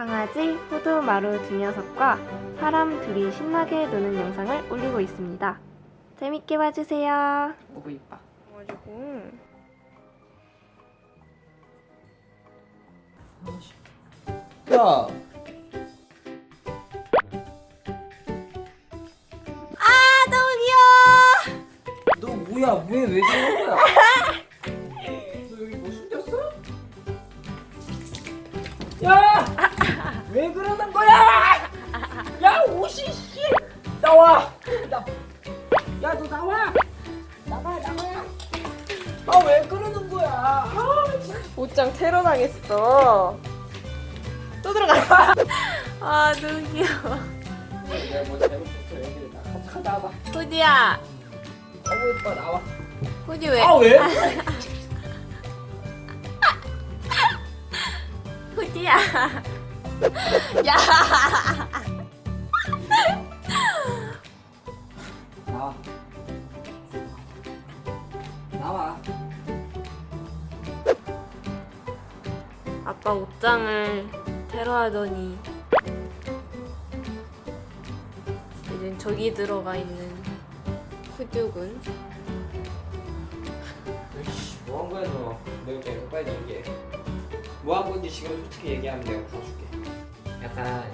강아지 호두 마루 두 녀석과 사람 둘이 신나게 노는 영상을 올리고 있습니다. 재밌게 봐주세요. 오고 이뻐. 가지고 야. 아 너무 귀여워. 너 뭐야? 왜 왜 그러는 거야? 너 여기 뭐 숨겼어? 야! 왜 그러는 거야? 야 옷이 씨 나와. 나. 야너 나와. 나가 나가. 아 왜 그러는 거야? 아 진짜. 옷장 테러 당했어. 또 들어가. 아 너무 귀여워. 내가 뭐 잘못했어 여기 나 같이 가자 나와. 호디 왜? 아 왜? 호디야. 야. 나와. 나와. 아빠 옷장을 테러하더니 이젠 저기 들어가 있는 후죽은 씨, 뭐한 거야 너? 내가 계속 빨리 얘기해. 뭐 한 건지 지금 솔직히 얘기하면 내가 봐줄게. 약간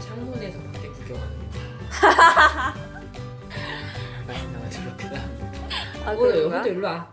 창문에서 밖에 구경하는 거. 나 저렇게 나. 아 오늘 그런가? 혼자 일로 와.